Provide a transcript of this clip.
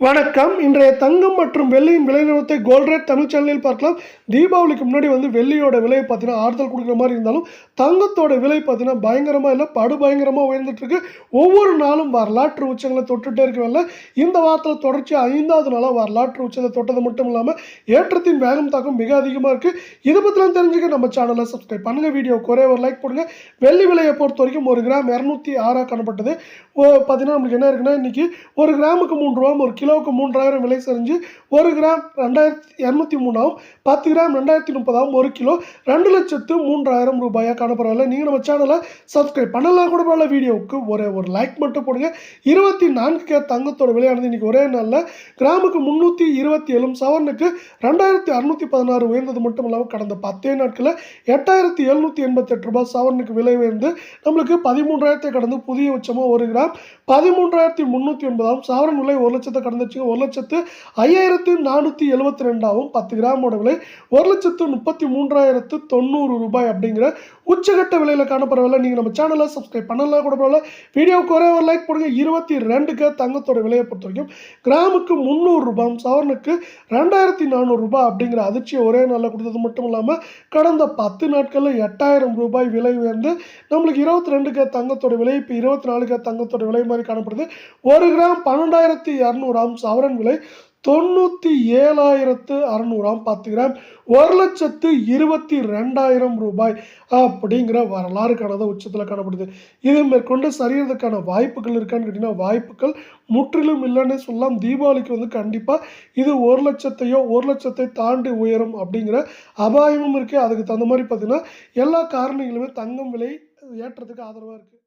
வணக்கம். இன்றைய தங்கம் மற்றும் வெள்ளியின் விலை நிறுவனத்தை கோல்ட் ரேட் தமிழ் சேனலில் பார்க்கலாம். தீபாவளிக்கு முன்னாடி வந்து வெள்ளியோட விலையை பார்த்தீங்கன்னா ஆறுதல் கொடுக்குற மாதிரி இருந்தாலும் தங்கத்தோட விலை பார்த்தீங்கன்னா பயங்கரமாக இல்லை படு பயங்கரமாக உயர்ந்துட்டுருக்கு ஒவ்வொரு நாளும் வரலாற்று உச்சங்களை தொட்டுட்டே இருக்கவில்ல இந்த வாரத்தில் தொடர்ச்சி ஐந்தாவது நாளாக வரலாற்று உச்சத்தை தொட்டது மட்டும் இல்லாமல் ஏற்றத்தின் வேகம் தாக்கம் மிக அதிகமாக இருக்குது இதை பற்றிலாம் தெரிஞ்சுக்க நம்ம சேனலை சப்ஸ்கிரைப் பண்ணுங்கள் வீடியோ குறைய ஒரு லைக் போடுங்க. வெள்ளி விலையை பொறுத்த வரைக்கும் ஒரு கிராம் இரநூத்தி ஆறாக காணப்பட்டது. ஓ- பார்த்தீங்கன்னா நம்மளுக்கு என்ன இருக்குன்னா இன்றைக்கி ஒரு கிராமுக்கு மூன்று ரூபா ஒரு கிலோ கிலோவுக்கு மூன்றாயிரம் விலை சரிஞ்சு ஒரு கிராம் ரெண்டாயிரத்தி இரநூத்தி மூணாவும் பத்து கிராம் ரெண்டாயிரத்தி முப்பதாகவும் ஒரு கிலோ ரெண்டு லட்சத்து மூன்றாயிரம் ரூபாயாக காணப்படவில்லை நீங்கள் நம்ம சேனலை சப்ஸ்கிரைப் பண்ணலாம் கூட பரவாயில்ல. வீடியோவுக்கு ஒரே ஒரு லைக் மட்டும் போடுங்க. இருபத்தி நான்கு கே தங்கத்தோட விலையானது இன்னைக்கு ஒரே நாளில் கிராமுக்கு முந்நூற்றி இருபத்தி ஏழும் சவரனுக்கு ரெண்டாயிரத்தி அறுநூத்தி பதினாறு உயர்ந்தது மட்டும் இல்லாமல் கடந்த பத்தே நாட்களில் எட்டாயிரத்தி எழுநூற்றி எண்பத்தெட்டு ரூபாய் சவரனுக்கு விலை உயர்ந்து நம்மளுக்கு பதிமூன்றாயிரத்தை கடந்து புதிய உச்சமாக ஒரு கிராம் பதிமூன்றாயிரத்தி முந்நூற்றி ஒன்பதாம் சவரன் விலை ஒரு லட்சத்தை கடந்து வந்துச்சுங்க ஒரு லட்சத்து ஐயாயிரத்து நானூற்றி எழுபத்தி ரெண்டாகவும் பத்து கிராமோட விலை ஒரு லட்சத்து முப்பத்தி மூன்றாயிரத்து தொண்ணூறு ரூபாய் அப்படிங்கிற உச்சகட்ட விலையில் காணப்படவில்லை நீங்கள் நம்ம சேனலை சப்ஸ்கிரைப் பண்ணலாம் கூட பரவாயில்ல. வீடியோவுக்கு ஒரே ஒரு லைக் போடுங்க. இருபத்தி ரெண்டுக்கு தங்கத்தோட விலையை பொறுத்த வரைக்கும் கிராமுக்கு முந்நூறு ரூபாய் சவரனுக்கு ரெண்டாயிரத்தி நானூறு ரூபாய் அப்படிங்கிற அதிர்ச்சியை ஒரே நாளில் கொடுத்தது மட்டும் இல்லாமல் கடந்த பத்து நாட்களில் எட்டாயிரம் ரூபாய் விலை உயர்ந்து நம்மளுக்கு இருபத்தி ரெண்டுக்கு தங்கத்தோட விலை இப்போ இருபத்தி நாலுக்கு தங்கத்தோட விலை மாதிரி காணப்படுது. ஒரு கிராம் பன்னெண்டாயிரத்தி இரநூறாம் சவரன் விலை தொண்ணூற்றி ஏழாயிரத்து அறநூறாம் பத்து கிராம் ஒரு லட்சத்து இருபத்தி ரெண்டாயிரம் ரூபாய் அப்படிங்கிற வரலாறு காணாத உச்சத்தில் காணப்படுது. இது மேற்கொண்டு சரியறதுக்கான வாய்ப்புகள் இருக்கான்னு கேட்டிங்கன்னா வாய்ப்புகள் முற்றிலும் இல்லைன்னு சொல்லலாம். தீபாவளிக்கு வந்து கண்டிப்பாக இது ஒரு லட்சத்தையோ ஒரு லட்சத்தை தாண்டி உயரும் அப்படிங்கிற அபாயமும் இருக்குது அதுக்கு தகுந்த மாதிரி பார்த்தீங்கன்னா எல்லா காரணிகளுமே தங்கம் விலை ஏற்றத்துக்கு ஆதரவாக இருக்குது